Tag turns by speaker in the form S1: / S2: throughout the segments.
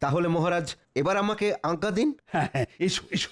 S1: তাহলে মহারাজ এবার আমাকে আজ্ঞা দিন?
S2: হ্যাঁ হ্যাঁ এসো এসো।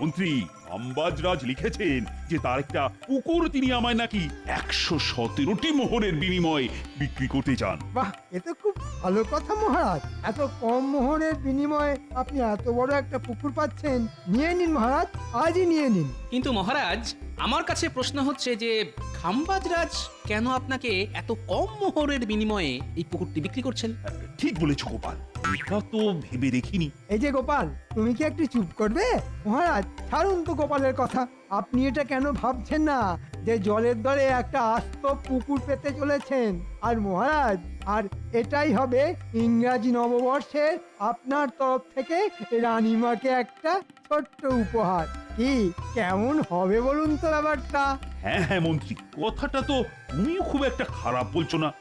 S2: মন্ত্রী আম্বাজরাজ লিখেছেন যে তার একটা পুকুর তিনি আমায় নাকি একশো সতেরোটি মোহরের বিনিময়ে বিক্রি করতে চান।
S3: বাহ এ তো খুব ভালো কথা মহারাজ। এত কম মোহরের বিনিময়ে আপনি এত বড় একটা পুকুর পাচ্ছেন। নিয়ে নিন মহারাজ আজই নিয়ে নিন।
S4: কিন্তু মহারাজ আমার কাছে প্রশ্ন হচ্ছে যে খাম্বাজরাজ কেন আপনাকে এত কম মোহরের বিনিময়ে এই পুকুরটি বিক্রি করছেন?
S2: ঠিক বলেছ গোপাল। এটা তো ভেবে দেখিনি।
S3: এই যে গোপাল তুমি কি একটু চুপ করবে? মহারাজ ছাড়ুন তো গোপালের কথা। আপনি এটা কেন ভাবছেন না যে জলের দরে একটা আস্ত পুকুর পেতে চলেছেন? আর মহারাজ আর এটাই হবে ইংরাজি নববর্ষের আপনার তরফ থেকে রানীমাকে একটা ছোট্ট উপহার। কি কেমন হবে বলুন তো ব্যাপারটা?
S2: হ্যাঁ হ্যাঁ মন্ত্রী কথাটা তো তুমিও খুব একটা খারাপ বলছো না।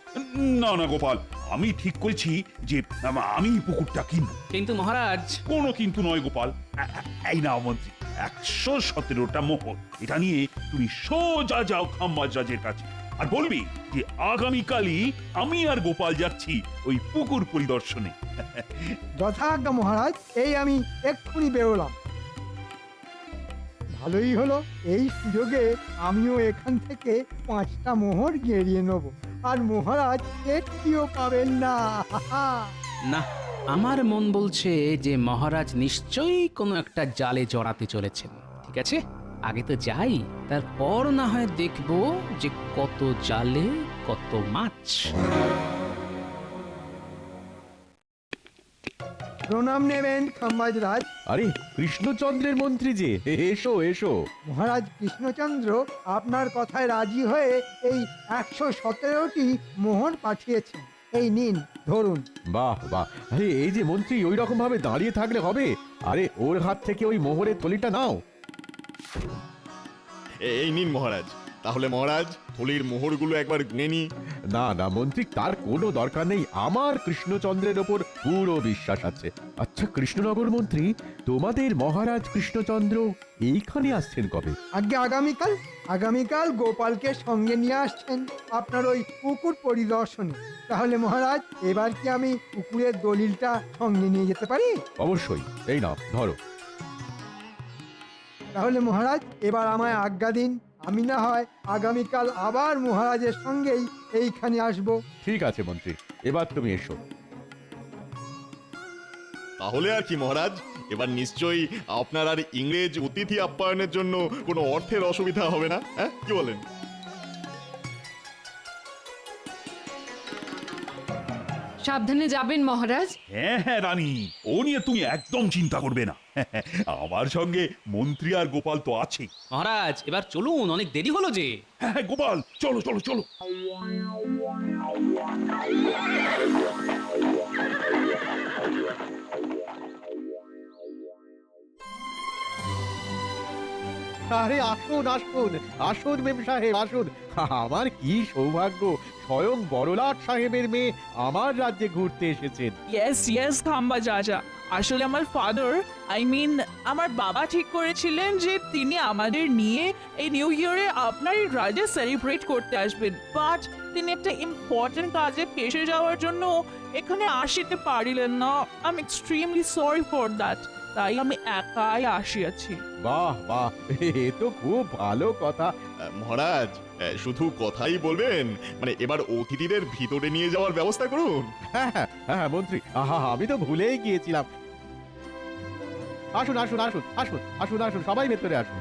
S2: না না গোপাল আমি ঠিক করেছি যে আমি পুকুরটা কিনবো।
S4: কিন্তু মহারাজ।
S2: কোনো কিন্তু নয় গোপাল। এই না মন্ত্রী একশো সতেরোটা মোহর। এটা নিয়ে তুমি সোজা যাও খাম্বাজরাজের কাছে। আর বলবি যে আগামীকালই আমি আর গোপাল যাচ্ছি ওই পুকুর পরিদর্শনে।
S3: যথাজ্ঞা মহারাজ এই আমি এক্ষুনি বেরোলাম। ভালোই হলো এই সুযোগে আমিও এখান থেকে পাঁচটা মোহর গেরিয়ে নেব। আর মহারাজ একটিও পাবেন না।
S4: না আমার মন বলছে যে মহারাজ নিশ্চয়ই কোনো একটা জালে জড়াতে চলেছেন ঠিক আছে? আগে তো যাই তারপর না হয় দেখব যে কত জালে কত মাছ।
S3: প্রণাম নেবেন খাম্বাজ রাজ।
S5: আরে কৃষ্ণচন্দ্রের মন্ত্রী যে। এসো এসো।
S3: মহারাজ কৃষ্ণচন্দ্র আপনার কথায় রাজি হয়ে এই একশো সতেরোটি মোহর পাঠিয়েছেন। এই নিন ধরুন।
S5: বাহ বাহ। আরে এই যে মন্ত্রী ওই রকম ভাবে দাঁড়িয়ে থাকলে হবে? আরে ওর হাত থেকে ওই মোহরের থলিটা নাও।
S6: এই নিন মহারাজ। তাহলে মহারাজ থলির মোহরগুলো একবার গুনে নি।
S5: না না মন্ত্রী তার কোনো দরকার নেই। আমার কৃষ্ণচন্দ্রের ওপর পুরো বিশ্বাস আছে। আচ্ছা কৃষ্ণনগর মন্ত্রী তোমাদের মহারাজ কৃষ্ণচন্দ্র এইখানে আসছেন কবে?
S3: আগে আগামীকাল আগামীকাল গোপালকে সঙ্গে নিয়ে আসছেন আপনার ওই পুকুর পরিদর্শনে। তাহলে মহারাজ এবার কি আমি পুকুরের দলিলটা সঙ্গে নিয়ে যেতে পারি?
S5: অবশ্যই এই নাও ধরো।
S3: তাহলে মহারাজ এবার আমায় আজ্ঞা দিন। আমি না হয় আগামীকাল আবার মহারাজের সঙ্গেই এইখানে আসব।
S5: ঠিক আছে মন্ত্রী। এবার তুমি এসো।
S6: তাহলে আর কি মহারাজ? এবার নিশ্চয়ই আপনার আর ইংরেজ অতিথি আপ্যায়নের জন্য কোনো অর্থের অসুবিধা হবে না হ্যাঁ? কি বলেন?
S7: সাবধানে যাবেন মহারাজ।
S2: হ্যাঁ হ্যাঁ রানী। ও নিয়ে তুমি একদম চিন্তা করবে না। আমার সঙ্গে মন্ত্রী আর গোপাল তো আছে।
S4: মহারাজ এবার চলুন অনেক দেরি হলো যে।
S2: হ্যাঁ হ্যাঁ, গোপাল চলো চলো চলো।
S5: আরে, আসুন আসুন। আসুন মেম সাহেব, আসুন। আমার কি সৌভাগ্য, স্বয়ং বড়লাট সাহেবের মেয়ে আমার রাজ্যে ঘুরতে এসেছেন।
S8: ইয়েস ইয়েস খাম্বা যাজা আসলে আমার ফাদার আই মিন আমার বাবা ঠিক করেছিলেন যে তিনি আমাদের নিয়ে এই নিউ ইয়ারে আপনার এই রাজ্যে সেলিব্রেট করতে আসবেন। বাট তিনি একটা ইম্পর্টেন্ট কাজে ফেসে যাওয়ার জন্য এখানে আসিতে পারিলেন না। I am extremely sorry for that তাই আমি একাই আসিয়াছি।
S5: বাহ বাহ এ তো খুব ভালো কথা।
S6: মহারাজ শুধু কথাই বলবেন? মানে এবার অতিথিদের ভিতরে নিয়ে যাওয়ার ব্যবস্থা করুন।
S5: হ্যাঁ হ্যাঁ, হ্যাঁ মন্ত্রী আহা আমি তো ভুলেই গিয়েছিলাম। আসুন আসুন আসুন আসুন আসুন আসুন সবাই ভেতরে আসুন।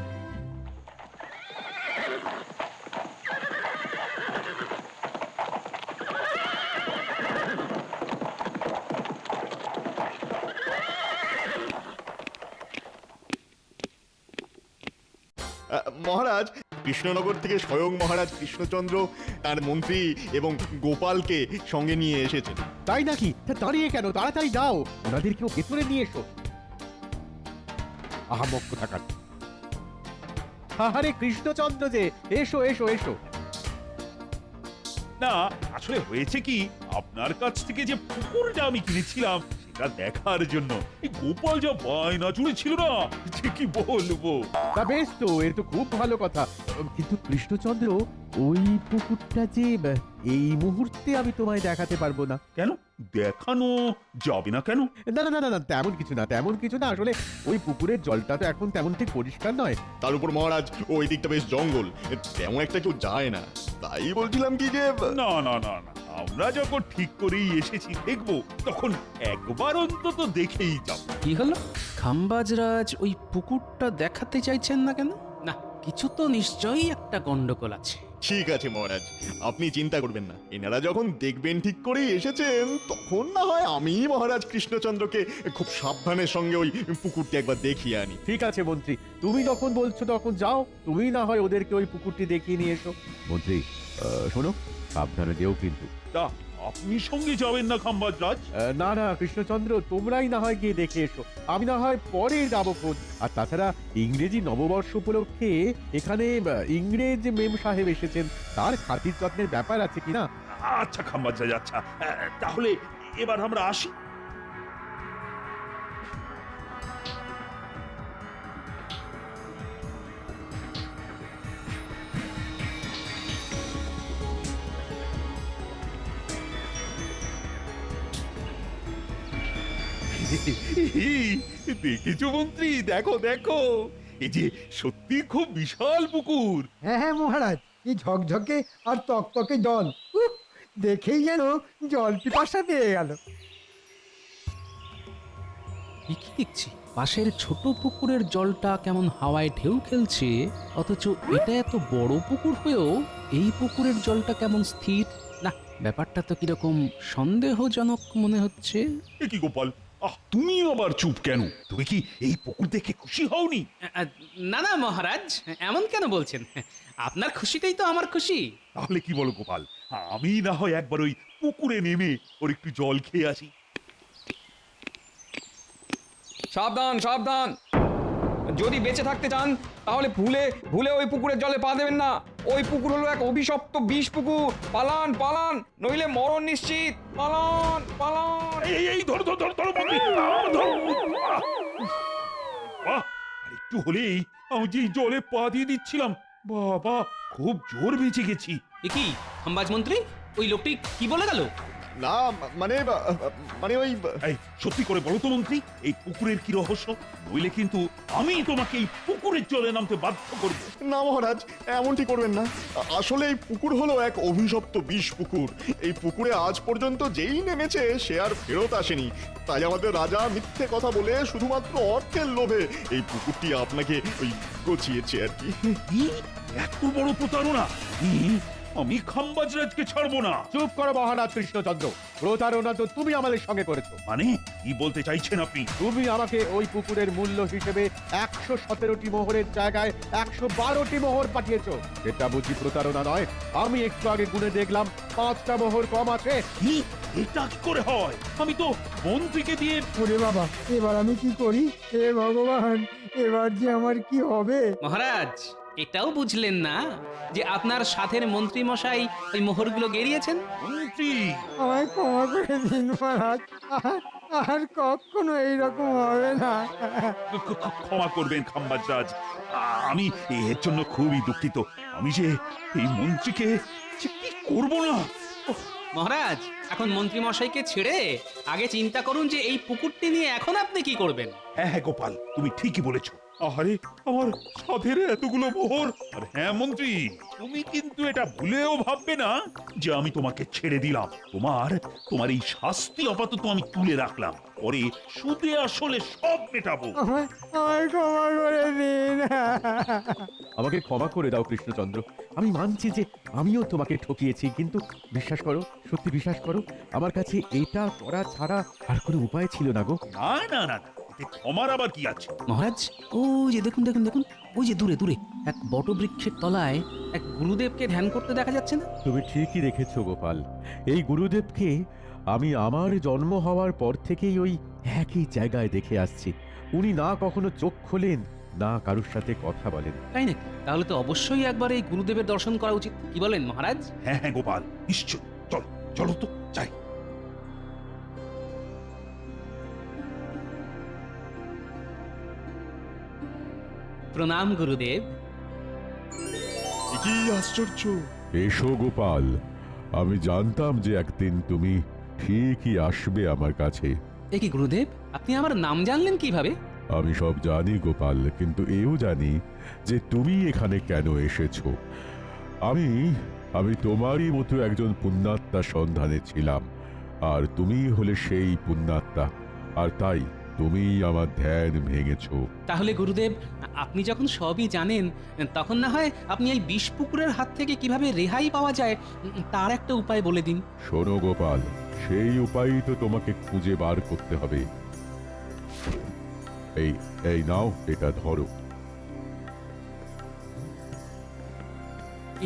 S6: কৃষ্ণনগর থেকে স্বয়ং মহারাজ কৃষ্ণচন্দ্র তার মন্ত্রী এবং গোপালকে সঙ্গে নিয়ে এসেছেন।
S5: তাই নাকি? তা দাঁড়িয়ে কেন? তাড়াতাড়ি যাও। ওনাদের কেউ ভেতরে নিয়ে এসো। আহামক কোথাকার। আরে কৃষ্ণচন্দ্র যে এসো এসো এসো।
S2: না আসলে হয়েছে কি আপনার কাছ থেকে যে পুকুরটা আমি কিনেছিলাম সেটা দেখার জন্য। এই গোপাল যা বায়না জুড়েছিল না যে কি বলব?
S5: তা বেশ তো এর তো খুব ভালো কথা। কিন্তু কৃষ্ণচন্দ্র ওই পুকুরটা যে এই মুহূর্তে আমি তোমায় দেখাতে পারব না।
S2: কেন? দেখানো যাবে না কেন?
S5: না না না না না তেমন কিছু না তেমন কিছু না। আসলে ওই পুকুরের জলটা তো এখন তেমন ঠিক পরিষ্কার নয়।
S6: তার উপর মহারাজ ওই দিকটা বেশ জঙ্গল তেমন একটা কেউ যায় না। তাই বলছিলাম কি যে
S2: না না না না আমরা যখন ঠিক করেই এসেছি দেখব তখন একবার অন্তত দেখেই যাব।
S4: কি হলো? খাম্বাজরাজ ওই পুকুরটা দেখাতে চাইছেন না কেন? কিছু তো নিশ্চয়ই একটা গন্ডগোল আছে।
S6: ঠিক আছে মহারাজ। আপনি চিন্তা করবেন না। এনারা যখন দেখবেন ঠিক করেই এসেছেন তখন না হয় আমি মহারাজ কৃষ্ণচন্দ্রকে খুব সাবধানের সঙ্গে ওই পুকুরটি একবার দেখিয়ে আনি।
S5: ঠিক আছে মন্ত্রী। তুমি যখন বলছো তখন যাও। তুমি না হয় ওদেরকে ওই পুকুরটি দেখিয়ে নিয়ে এসো। মন্ত্রী আহ, শোনো সাবধানে যেও কিন্তু।
S2: তা আপনি সঙ্গে যাবেন না খাম্বাজ রাজ
S5: আহ, না না কৃষ্ণচন্দ্র তোমরাই না হয় গিয়ে দেখে এসো। আমি না হয় পরে যাব খোঁজ। আর তাছাড়া ইংরেজি নববর্ষ উপলক্ষে এখানে আহ, ইংরেজ মেম সাহেব এসেছেন। তার খাতির যত্নের ব্যাপার আছে কিনা
S2: আচ্ছা খাম্বাজ রাজ আচ্ছা। আহ, তাহলে এবার আমরা আসি। দেখেছ মন্ত্রী? দেখো দেখো। এই যে সত্যি খুব বিশাল পুকুর।
S3: হ্যাঁ হ্যাঁ মহারাজ। কি ঝকঝকে আর তকতকে জল। উফ, দেখেই যেন জল পিপাসা পেয়ে গেল।
S4: এ কি দেখছি? পাশের ছোট পুকুরের জলটা কেমন হাওয়ায় ঢেউ খেলছে অথচ এটা এত বড় পুকুর হয়েও এই পুকুরের জলটা কেমন স্থির? না ব্যাপারটা তো কীরকম সন্দেহজনক মনে হচ্ছে।
S2: এ কি গোপাল? আহ তুমি আবার চুপ কেন? তুমি কি এই পুকুর দেখে খুশি হওনি?
S4: না না মহারাজ এমন কেন বলছেন? আপনার খুশিতেই তো আমার খুশি।
S2: তাহলে কি বলো গোপাল? আমি না হয় একবার ওই পুকুরে নেমে ওর একটু জল খেয়ে আসি।
S9: সাবধান সাবধান! যদি বেঁচে থাকতে চান তাহলে ভুলে ভুলে ওই পুকুরের জলে পা দেবেন না। ওই পুকুর হলো এক অভিশপ্ত বিষ পুকুর পালান পালান নইলে মরণ নিশ্চিত। পালান পালান।
S2: এই এই ধরো ধরো ধরো ধরো বন্ধু। আহ, ধরো। বাহ, আর একটু হলেই আমি যে জলে পা দিয়ে দিচ্ছিলাম বাবা খুব জোর বেঁচে গেছি।
S4: এ কি মন্ত্রী? ওই লোকটি কি বলে গেল?
S6: না মানে মানে ওই
S2: এই সত্যি করে বলো তো মন্ত্রী এই পুকুরের কি রহস্য? নইলে কিন্তু আমি তোমাকে এই পুকুরের জলে নামতে বাধ্য করব।
S6: না মহারাজ এমনটি করবেন না। আসলে এই পুকুর হলো এক অভিশপ্ত বিষ পুকুর। এই পুকুরে আজ পর্যন্ত যেই নেমেছে সে আর ফেরত আসেনি। তাই আমাদের রাজা মিথ্যে কথা বলে শুধুমাত্র অর্থের লোভে এই পুকুরটি আপনাকে ওই গচিয়েছে আর কি।
S2: এত বড় প্রতারণা। আমি খাম্বাজরাজকে ছাড়বো না।
S5: চুপ করো মহারাজ কৃষ্ণচন্দ্র। প্রতারণা তো তুমি আমাদের সঙ্গে করেছ।
S2: মানে? কি বলতে চাইছেন আপনি?
S5: তুমি আমাকে ওই পুকুরের মূল্য হিসেবে একশো সতেরোটি মোহরের জায়গায় একশো বারোটি মোহর পাঠিয়েছো। এটা বুঝি প্রতারণা নয়। আমি একটু আগে গুনে দেখলাম পাঁচটা মোহর কম আছে।
S2: কি? এটা কি করে হয়? আমি তো মন্ত্রীকে দিয়ে
S3: ওরে বাবা এবার আমি কি করি? হে ভগবান এবার যে আমার কি হবে?
S4: মহারাজ এটাও বুঝলেন না যে আপনার সাথের মন্ত্রী মশাই ওই মোহরগুলো গেরিয়েছেন
S2: মন্ত্রী?
S3: আমায় ক্ষমা করে দিন মহারাজ। আর আর কখনো এইরকম হবে না।
S2: ক- ক- ক- ক্ষমা করবেন খাম্বাজরাজ। আমি এর জন্য খুবই দুঃখিত। আমি যে এই মন্ত্রীকে যে কি করব না? ওহ,
S4: মহারাজ এখন মন্ত্রী মশাইকে ছেড়ে আগে চিন্তা করুন যে এই পুকুরটি নিয়ে এখন আপনি কি করবেন?
S2: হ্যাঁ হ্যাঁ গোপাল তুমি ঠিকই বলেছ। আরে আমার সাধের এতগুলো মোহর। আর হ্যাঁ মন্ত্রী তুমি কিন্তু এটা ভুলেও ভাববে না যে আমি তোমাকে ছেড়ে দিলাম। তোমার তোমার এই শাস্তি আপাতত আমি তুলে রাখলাম। পরে সুদে আসলে সব মেটাবো।
S3: আমায় আমায় ক্ষমা করে দিন।
S5: আমাকে ক্ষমা করে দাও কৃষ্ণচন্দ্র। আমি মানছি যে আমিও তোমাকে ঠকিয়েছি কিন্তু বিশ্বাস করো সত্যি বিশ্বাস করো আমার কাছে এটা করা ছাড়া আর কোনো উপায় ছিল না গো।
S2: না না না। ক্ষমার আবার কি আছে?
S4: মহারাজ ও যে দেখুন দেখুন দেখুন ওই যে দূরে দূরে এক বটবৃক্ষের তলায় এক গুরুদেবকে ধ্যান করতে দেখা যাচ্ছে না?
S5: তুমি ঠিকই রেখেছ গোপাল। এই গুরুদেবকে আমি আমার জন্ম হওয়ার পর থেকেই ওই একই জায়গায় দেখে আসছি। উনি না কখনো চোখ খোলেন না কারুর সাথে কথা বলেন।
S4: তাই নাকি? তাহলে তো অবশ্যই একবার এই গুরুদেবের দর্শন করা উচিত। কি বলেন মহারাজ?
S2: হ্যাঁ হ্যাঁ গোপাল নিশ্চয় চলো চলো তো যাই।
S4: প্রণাম গুরুদেব।
S6: কি আশ্চর্য।
S5: এসো গোপাল।
S10: আমি জানতাম যে একদিন তুমি ঠিকই আসবে আমার কাছে।
S4: এ কি গুরুদেব? আপনি আমার নাম জানলেন কীভাবে?
S10: আমি সব জানি গোপাল কিন্তু এও জানি যে তুমি এখানে কেন এসেছ। আমি আমি তোমারই মতো একজন পুণ্যাত্মার সন্ধানে ছিলাম আর তুমি হলে সেই পুণ্যাত্মা। আর তাই তুমি আমার ধ্যান ভেঙেছো।
S4: তাহলে গুরুদেব আপনি যখন সবই জানেন তখন না হয় আপনি এই বিষ পুকুরের হাত থেকে কীভাবে রেহাই পাওয়া যায় তার একটা উপায় বলে দিন।
S10: শোনো গোপাল সেই উপায়ই তো তোমাকে খুঁজে বার করতে হবে। এই এই নাও এটা ধরো।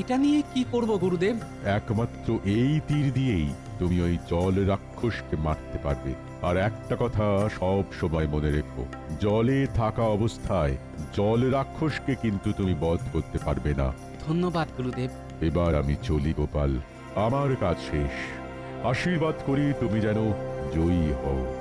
S4: এটা নিয়ে কি করব গুরুদেব?
S10: একমাত্র এই তীর দিয়েই তুমি ওই জল রাক্ষসকে মারতে পারবে। আর একটা কথা সব সময় মনে রেখো জলে থাকা অবস্থায় জল রাক্ষসকে কিন্তু তুমি বধ করতে পারবে না।
S4: ধন্যবাদ গুরুদেব।
S10: এবার আমি চলি গোপাল। আমার কাজ শেষ। আশীর্বাদ করি তুমি যেন জয়ী হও।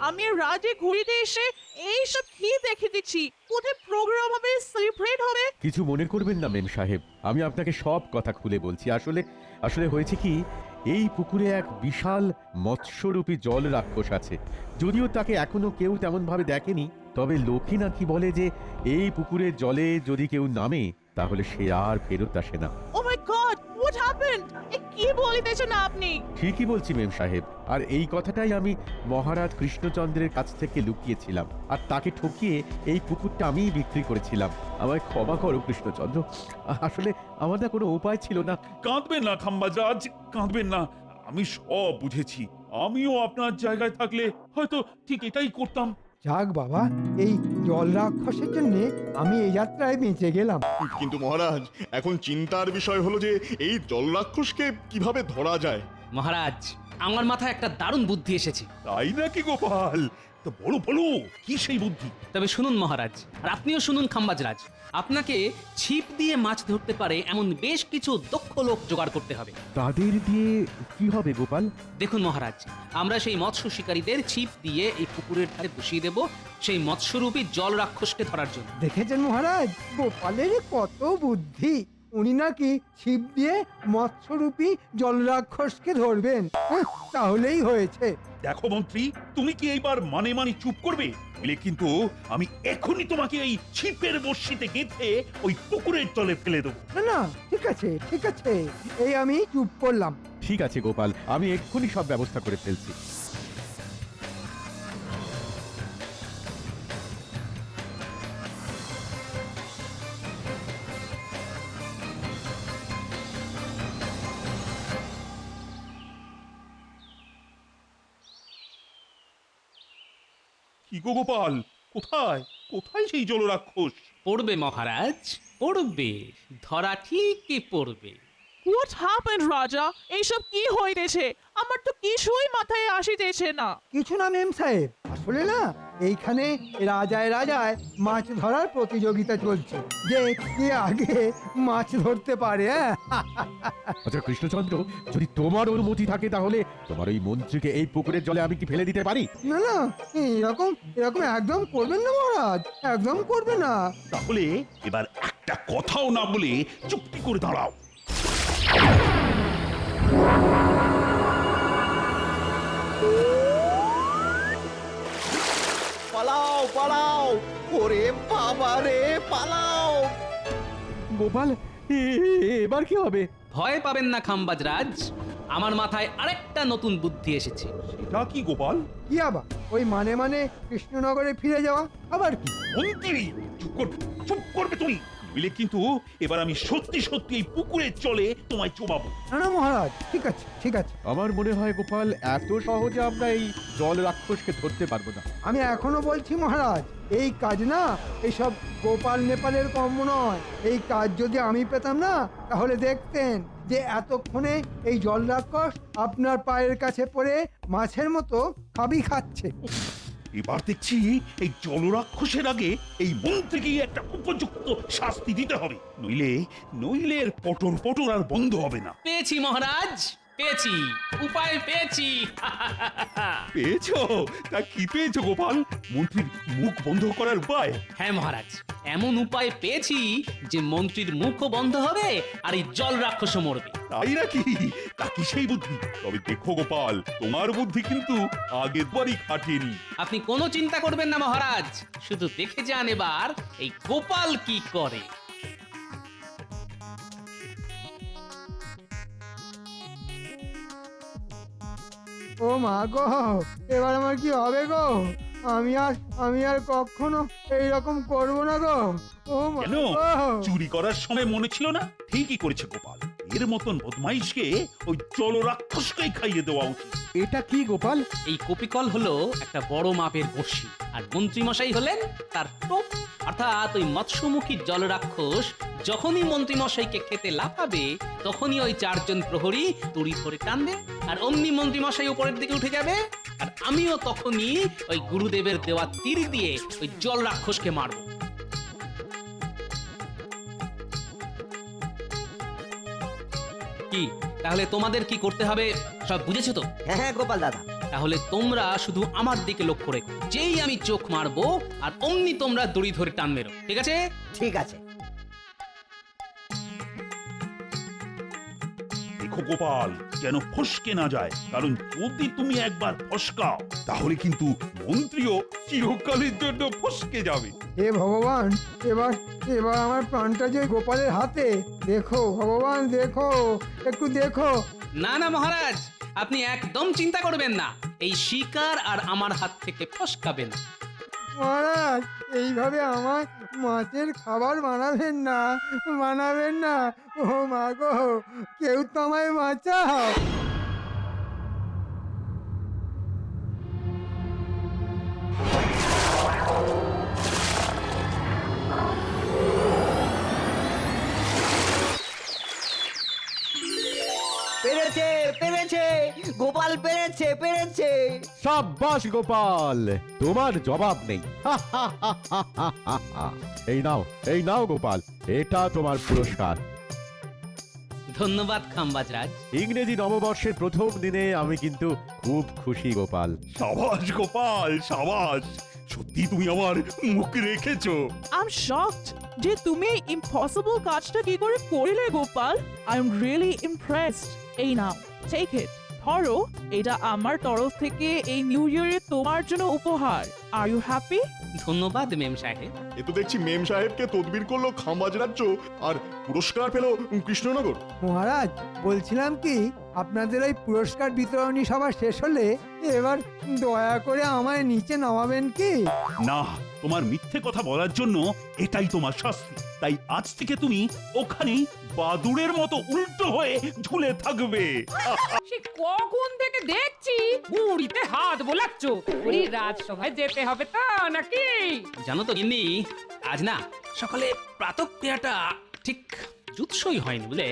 S8: আমি রাজে ঘুরিতে এসে এইসব কি দেখে দিচ্ছি? কোথায় প্রোগ্রাম হবে সেলিব্রেট হবে?
S5: কিছু মনে করবেন না মেম সাহেব। আমি আপনাকে সব কথা খুলে বলছি। আসলে আসলে হয়েছে কি, এই পুকুরে এক বিশাল মৎস্যরূপী জল রাক্ষস আছে। যদিও তাকে এখনও কেউ তেমন ভাবে দেখেনি, তবে লোকে নাকি বলে যে, এই পুকুরের জলে যদি কেউ নামে, তাহলে সে আর ফেরত আসে না।
S8: কি বলিতেছেন আপনি?
S5: ঠিকই বলছি মেম সাহেব। আর এই কথাটাই আমি মহারাজ কৃষ্ণচন্দ্রের কাছ থেকে লুকিয়েছিলাম। আর তাকে ঠকিয়ে এই পুকুরটা আমিই বিক্রি করেছিলাম। আমায় ক্ষমা করো কৃষ্ণচন্দ্র। আসলে আমার না কোনো উপায় ছিল না।
S2: কাঁদবেন না খাম্বাজাজ কাঁদবেন না। আমি সব বুঝেছি। আমিও আপনার জায়গায় থাকলে হয়তো ঠিক এটাই করতাম।
S3: যাক বাবা এই জল রাক্ষসের জন্য আমি এই যাত্রায় বেঁচে গেলাম।
S6: কিন্তু মহারাজ এখন চিন্তার বিষয় হলো যে এই জল রাক্ষসকে কীভাবে ধরা যায়?
S4: মহারাজ আমার মাথায় একটা দারুণ বুদ্ধি এসেছে।
S2: তাই নাকি গোপাল? তো বলো বলো কি সেই বুদ্ধি?
S4: তবে শুনুন মহারাজ আর আপনিও শুনুন খাম্বাজরাজ। আপনাকে ছিপ দিয়ে মাছ ধরতে পারে এমন বেশ কিছু দক্ষ লোক জোগাড় করতে হবে।
S5: তাদের দিয়ে কি হবে গোপাল?
S4: দেখুন মহারাজ আমরা সেই মৎস্য শিকারীদের ছিপ দিয়ে এই পুকুরের ধারে বসিয়ে দেব সেই মৎস্যরূপী জল রাক্ষসকে ধরার জন্য।
S3: দেখেছেন মহারাজ? গোপালের কত বুদ্ধি! উনি নাকি ছিপ দিয়ে মৎস্যরূপী জলরাক্ষসকে ধরবেন। তাহলেই হয়েছে।
S2: দেখো মন্ত্রী তুমি কি এইবার মানে মানে চুপ করবে? বলে কিন্তু আমি এখনই তোমাকে এই ছিপের বর্ষিতে গেঁথে ওই পুকুরের তলে ফেলে দেবো।
S3: না না ঠিক আছে ঠিক আছে। এই আমি চুপ করলাম।
S5: ঠিক আছে গোপাল আমি এক্ষুনি সব ব্যবস্থা করে ফেলছি।
S2: কোথায় সেই জলরাক্ষস?
S4: পড়বে মহারাজ পড়বে ধরা ঠিকই পড়বে।
S8: হোয়াট হ্যাপেন রাজা এইসব কি হইতেছে? আমার তো কিছুই মাথায় আসিতেছে না।
S3: কিছু না মেম সাহেব। আসলে না এইখানে রাজায় রাজায় মাছ ধরার প্রতিযোগিতা চলছে। যে কে আগে মাছ ধরতে পারে হ্যাঁ?
S5: আচ্ছা কৃষ্ণচন্দ্র যদি তোমার অনুমতি থাকে তাহলে তোমার ওই মন্ত্রীকে এই পুকুরের জলে আমি কি ফেলে দিতে পারি?
S3: না না এরকম এরকম একদম করবেন না মহারাজ। একদম করবে না।
S2: তাহলে এবার একটা কথাও না বলে চুপটি করে দাঁড়াও।
S1: পালাও পালাও। ওরে বাবা রে পালাও।
S5: গোপাল এবার কি হবে?
S4: ভয় পাবেন না খাম্বাজরাজ। আমার মাথায় আরেকটা নতুন বুদ্ধি এসেছে।
S2: সেটা কি গোপাল?
S3: কি আবার? ওই মানে মানে কৃষ্ণনগরে ফিরে যাওয়া? আবার কি?
S2: মন্ত্রী চুপ করবে চুপ করবে তুমি। নইলে কিন্তু এবার আমি সত্যি সত্যি এই পুকুরের চলে তোমায় চোবাবো
S3: না না মহারাজ ঠিক আছে ঠিক আছে।
S5: আমার মনে হয় গোপাল এত সহজে আমরা এই জল রাক্ষসকে ধরতে পারব না।
S3: আমি এখনও বলছি মহারাজ এই কাজ না এইসব গোপাল নেপালের কর্ম নয়। এই কাজ যদি আমি পেতাম না তাহলে দেখতেন যে এতক্ষণে এই জল রাক্ষস আপনার পায়ের কাছে পড়ে মাছের মতো খাবি খাচ্ছে।
S2: এবার দেখছি এই জলরাক্ষসের আগে এই মন্ত্রীকেই একটা উপযুক্ত শাস্তি দিতে হবে। নইলে নইলে পটর পটর আর বন্ধ হবে না।
S4: পেয়েছি মহারাজ। পেয়েছি উপায় পেয়েছি।
S2: পেয়েছ? তা কি পেয়েছ গোপাল? মন্ত্রীর মুখ বন্ধ করার উপায়?
S4: হ্যাঁ মহারাজ। এমন উপায় পেয়েছি যে মন্ত্রীর মুখও বন্ধ হবে আর এই জল রাক্ষস মরবে।
S2: তাই নাকি? তা কি সেই বুদ্ধি? তবে দেখো গোপাল তোমার বুদ্ধি কিন্তু আগের বারই খাটেনি
S4: আপনি কোনো চিন্তা করবেন না মহারাজ। শুধু দেখে যান এবার এই গোপাল কি করে।
S3: ও মা গো এবার আমার কি হবে গো? আমি আর আমি আর কখনো এইরকম করব না গো। ও মা
S2: কেন?
S3: গো।
S2: চুরি করার সময় মনে ছিল না? ঠিকই করেছে গোপাল। এর মতন বদমাইশকে ওই জল রাক্ষসকেই খাইয়ে দেওয়া উচিত।
S5: এটা কি গোপাল?
S4: এই কপিকল হলো একটা বড় মাপের বড়শি আর মন্ত্রী মশাই হলেন তার টোপ অর্থাৎ ওই মৎস্যমুখী জলরাক্ষস যখনই মন্ত্রীমশাইকে খেতে লাফাবে, তখনই ওই চারজন প্রহরী দড়ি ধরে টানবে আর অমনি মন্ত্রীমশাই উপরের দিকে উঠে যাবে আর আমিও তখনই ওই গুরুদেবের দেওয়া তীর দিয়ে ওই জল রাক্ষসকে মারবো। কি? তাহলে তোমাদের কি করতে হবে সব বুঝেছ তো?
S1: হ্যাঁ হ্যাঁ গোপাল দাদা।
S4: তাহলে তোমরা শুধু আমার দিকে লক্ষ্য রেখো। যেই আমি চোখ মারবো আর অমনি তোমরা দড়ি ধরে টান মেরো। ঠিক আছে?
S1: ঠিক আছে।
S2: দেখো গোপাল যেন ফসকে না যায়। কারণ যদি তুমি একবার ফসকাও তাহলে কিন্তু মন্ত্রীও চিরকালের জন্য ফসকে যাবে।
S3: হে ভগবান এবার এবার আমার প্রাণটা যে গোপালের হাতে দেখো ভগবান দেখো একটু দেখো।
S4: না না মহারাজ। আপনি একদম চিন্তা করবেন না। এই শিকার আর আমার হাত থেকে ফসকাবে না
S3: মহারাজ, এইভাবে আমার মাছের খাবার বানাবেন না বানাবেন না। ও মা গো, কেউ তো আমায় বাঁচাও।
S1: পেরেছে পেরেছে।
S5: সাব্বাস গোপাল তোমার জবাব নেই। এই নাও এই নাও গোপাল এটা তোমার পুরস্কার।
S4: ধন্যবাদ খাম্বাজরাজ।
S5: ইংরেজি নববর্ষের প্রথম দিনে আমি কিন্তু খুব খুশি গোপাল।
S2: সাবাস গোপাল সাবাস। সত্যি তুমি আমার মুখ রেখেছো।
S8: আই এম শকড যে তুমি ইম্পসিবল কাজটা কি করে করলে Gopal. I am really impressed এই নাও টেক ইট ধরো এটা আমার তরফ থেকে এই নিউ ইয়ারে তোমার জন্য উপহার। আর ইউ হ্যাপি
S4: ধন্যবাদ মেম সাহেব।
S6: এ তো দেখছি মেম সাহেবকে তদবির করল খাম্বাজ রাজ্য আর পুরস্কার পেল কৃষ্ণনগর।
S3: মহারাজ বলছিলাম কি আপনাদের ওই পুরস্কার বিতরণী সভা শেষ হলে এবার দয়া করে আমায় নিচে নামাবেন কি?
S2: না তোমার মিথ্যে কথা বলার জন্য এটাই তোমার শাস্তি। তাই আজ থেকে তুমি ওখানেই বাদুড়ের মতো উল্টো হয়ে ঝুলে থাকবে।
S7: সে কখন থেকে দেখছি? মুড়িতে হাত বোলাচ্ছ। ওই রাজসভায় যেতে হবে তা নাকি?
S4: জানো তো গিন্নি আজ না সকালে প্রাতক ক্রিয়াটা ঠিক জুৎসই হয়নি বুঝলে?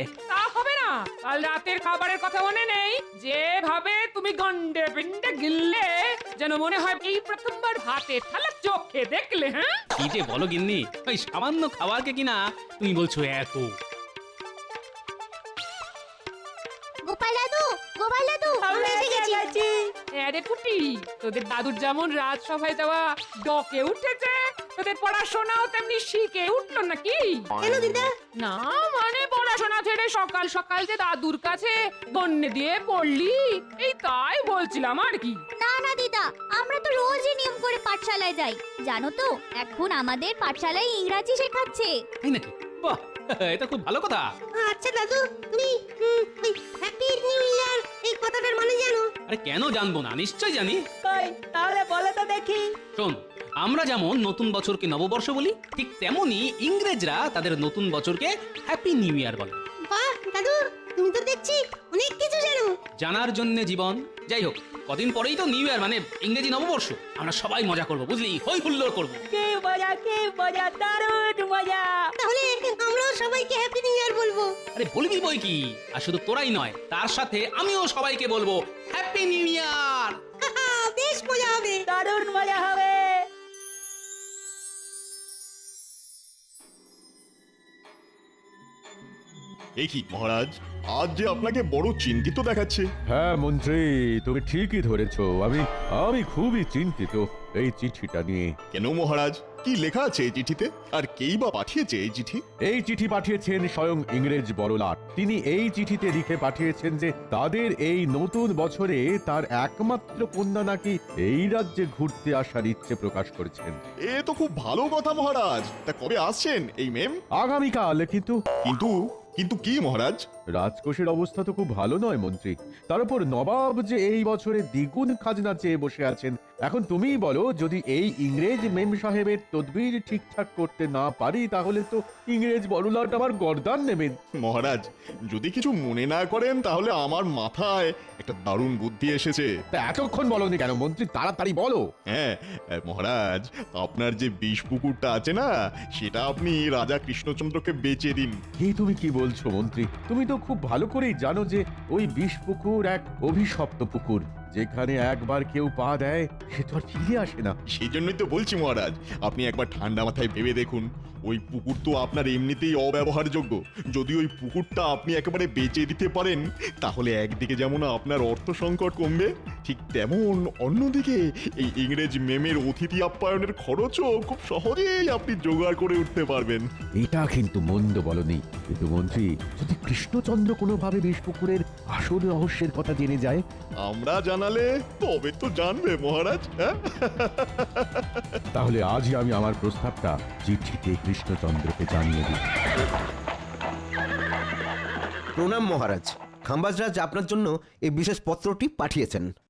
S7: কাল রাতের খাবারের কথা মনে নেই। যেভাবে তুমি গন্ডে পিন্ডে গিললে যেন মনে হয় এই প্রথমবার ভাতে থালা চোখে দেখলে হ্যাঁ?
S4: কি যে বলো গিন্নি ওই সামান্য খাবারকে কিনা তুমি বলছো এত।
S11: গোপাল দাদু গোপাল দাদু আমরা এসে গেছি।
S7: আরে পুটি তোদের দাদুর যেমন রাজসভায় যাওয়া ডকে উঠেছে তোদের পড়াশোনাও তেমনি শিখে উঠল নাকি?
S11: কেন দিদা।
S7: না মানে ছেড়ে সকাল সকাল যে দাদুর কাছে বন্যে দিয়ে পড়লি এই তাই বলছিলাম আর কি।
S11: না না দিদা আমরা তো রোজই নিয়ম করে পাঠশালায় যাই। জানো তো এখন আমাদের পাঠশালায় ইংরাজি শেখাচ্ছে।
S4: তাই নাকি? বাহ এটা খুব ভালো কথা।
S11: আচ্ছা দাদু তুমি হ্যাপি নিউ ইয়ার এই কথাটার মানে জানো?
S4: আরে কেন জানব না নিশ্চয় জানি।
S1: তাই তাহলে বলে তো দেখি।
S4: শোন আমরা যেমন নতুন বছরকে নববর্ষ বলি ঠিক তেমনি ইংরেজরা তাদের নতুন বছরকে হ্যাপি নিউ ইয়ার বলে।
S11: বাহ দাদু তুমি তো দেখছি অনেক কিছু জানো।
S4: জানার জন্য জীবন। যাই হোক কদিন পরেই তো নিউ ইয়ার মানে ইংরেজি নববর্ষ। আমরা সবাই মজা করব বুঝলি? হই হুল্লোড় করব।
S1: কি মজা কি মজা দারুণ মজা।
S11: তাহলে আমরাও সবাইকে হ্যাপি নিউ ইয়ার বলব।
S4: আরে বলবি বই কি? আর শুধু তোরাই নয় তার সাথে আমিও সবাইকে বলব হ্যাপি নিউ ইয়ার
S11: বেশ মজা হবে।
S1: দারুণ মজা হবে।
S6: এ কি মহারাজ? আজ যে আপনাকে বড় চিন্তিত দেখাচ্ছে।
S5: হ্যাঁ মন্ত্রী তুমি ঠিকই ধরেছো। আমি আমি খুবই চিন্তিত এই চিঠিটা নিয়ে।
S6: কেন মহারাজ? কি লেখা আছে এই চিঠিতে? আর কেই বা পাঠিয়েছে এই চিঠি?
S5: এই চিঠি পাঠিয়েছেন স্বয়ং ইংরেজ বড়লাট। তিনি এই চিঠিতে লিখে পাঠিয়েছেন যে তাদের এই নতুন বছরে তার একমাত্র কন্যা নাকি এই রাজ্যে ঘুরতে আসার ইচ্ছে প্রকাশ করেছেন।
S6: এ তো খুব ভালো কথা মহারাজ। তা কবে আসছেন এই মেম
S5: আগামীকাল কিন্তু
S6: কিন্তু কিন্তু কি, মহারাজ?
S5: রাজকোষের অবস্থা তো খুব ভালো নয়, মন্ত্রী। তার উপর নবাব যে এই বছরে দ্বিগুণ খাজনা চেয়ে বসে আছেন এখন তুমিই বলো যদি এই ইংরেজ মেম সাহেবের তদবির ঠিকঠাক করতে না পারি তাহলে তো ইংরেজ বড়লাট আমার গর্দান নেবেন
S6: মহারাজ যদি কিছু মনে না করেন তাহলে আমার মাথায় একটা দারুণ বুদ্ধি এসেছে।
S5: তা এতক্ষণ বলনি কেন মন্ত্রী তাড়াতাড়ি বলো।
S6: হ্যাঁ মহারাজ আপনার যে বিষ পুকুরটা আছে না সেটা আপনি রাজা কৃষ্ণচন্দ্রকে বেচে দিন।
S5: কি তুমি কি বলছো মন্ত্রী? তুমি তো খুব ভালো করেই জানো যে ওই বিষ পুকুর এক অভিশপ্ত পুকুর। যেখানে একবার কেউ পা দেয়, সে তো আর ফিরে আসে না।
S6: সেই জন্যই তো বলছি মহারাজ, আপনি একবার ঠান্ডা মাথায় ভেবে দেখুন। ওই পুকুর তো আপনার এমনিতেই অব্যবহারযোগ্য। যদি ওই পুকুরটা আপনি একেবারে বেচে দিতে পারেন তাহলে একদিকে যেমন আপনার অর্থ সংকট কমবে ঠিক তেমন অন্যদিকে এই ইংরেজ মেমের অতিথি আপ্যায়নের খরচও খুব সহজেই আপনি জোগাড় করে উঠতে পারবেন।
S5: এটা কিন্তু মন্দ বলনি। কিন্তু মন্ত্রী যদি কৃষ্ণচন্দ্র কোনোভাবে বিষ পুকুরের আসল রহস্যের কথা জেনে যায়?
S6: আমরা জানালে তবে তো জানবে মহারাজ হ্যাঁ?
S5: তাহলে আজই আমি আমার প্রস্তাবটা চিঠিতে কৃষ্ণচন্দ্রকে জানিয়ে দিল।
S12: প্রণাম মহারাজ। খাম্বাজরাজ আপনার জন্য এই বিশেষ পত্রটি পাঠিয়েছেন।